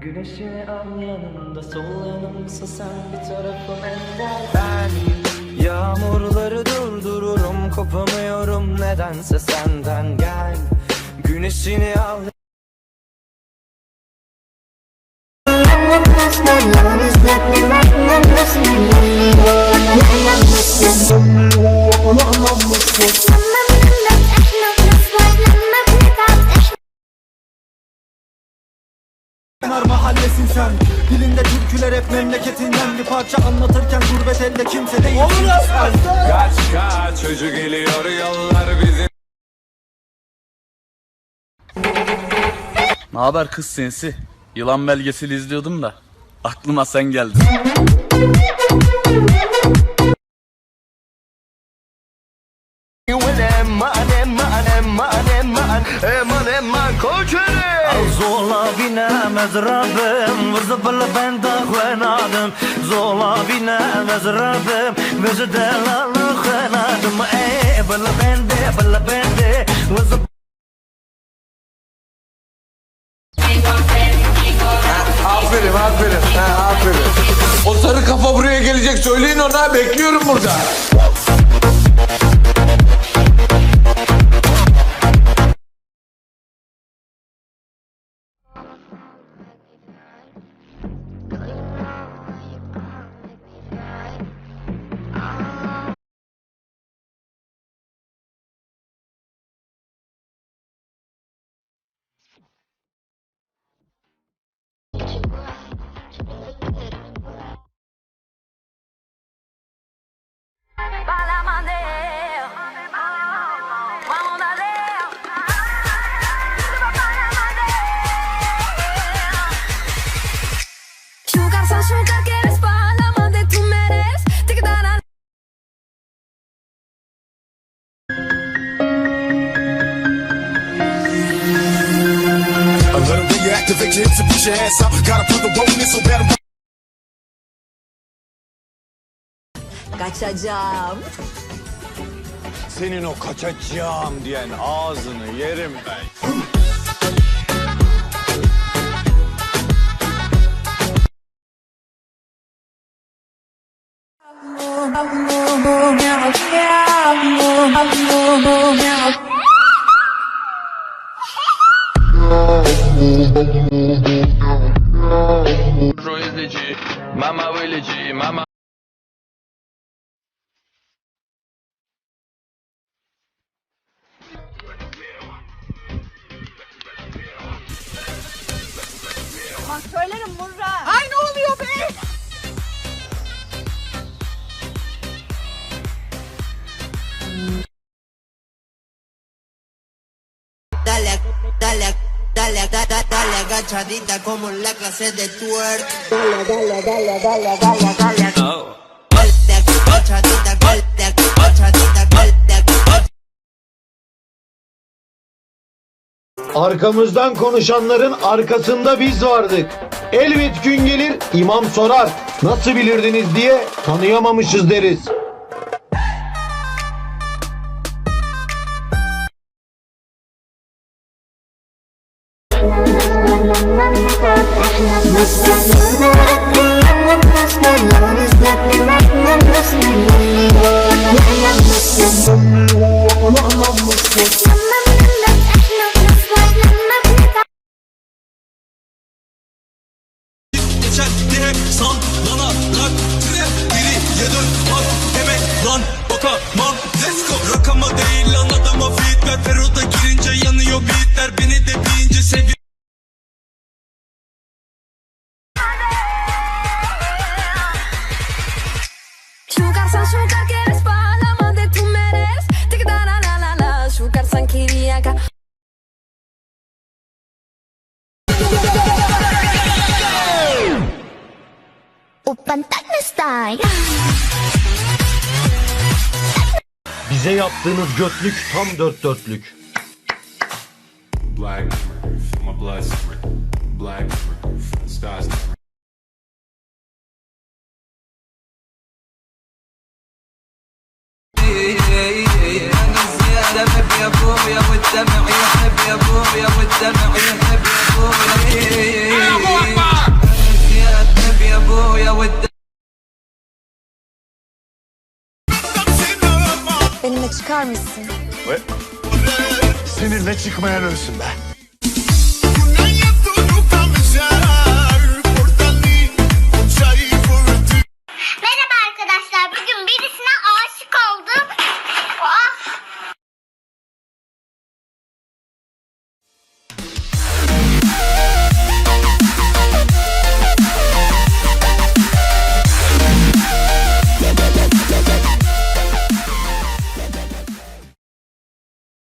Güneşini al yanımda sol yanımsa sen bir tarafım ender Ben yağmurları durdururum kopamıyorum nedense senden. Gel Güneşini al Kenar mahallesin sen Dilinde türküler hep memleketinden Bir parça anlatırken gurbet elde kimse değil sen Kaç kaç çocuk geliyor yollar bizim Ne haber kız sensi? Yılan belgeseli izliyordum da aklıma sen geldin. Zola bina mezrabim Vızıbılı ben de khwenadım Zola bina mezrabim Vızı delalı khwenadım Ey bılı bende bılı bende Vızı Aferin aferin. Ha, aferin. O sarı kafa buraya gelecek. Söyleyin ona bekliyorum burada activate your hips and push your ass out. Gotta put the roll in so bad. I'm Kaçacağım. Senin o kaçacağım diyen ağzını yerim ben Royalci, mama village, mama Bak söylerim Murra. Agachadita como en la clase de twerk. Dale, dale, dale, dale, dale, dale. Agachadita. Arkamızdan konuşanların arkasında biz vardık Elbet gün gelir imam sorar Nasıl bilirdiniz diye tanıyamamışız deriz Rakama değil lan adama feed ver Feroda girince yanıyor beatler Open style. Bize yaptığınız götlük tam dört dörtlük Black feel my blood simmer. Black stars زيادة يا ابويا والدمع يحب يا ابويا والدمع يحب يا ابويا Benimle çıkar mısın? Ve seninle çıkmayan ölsün be.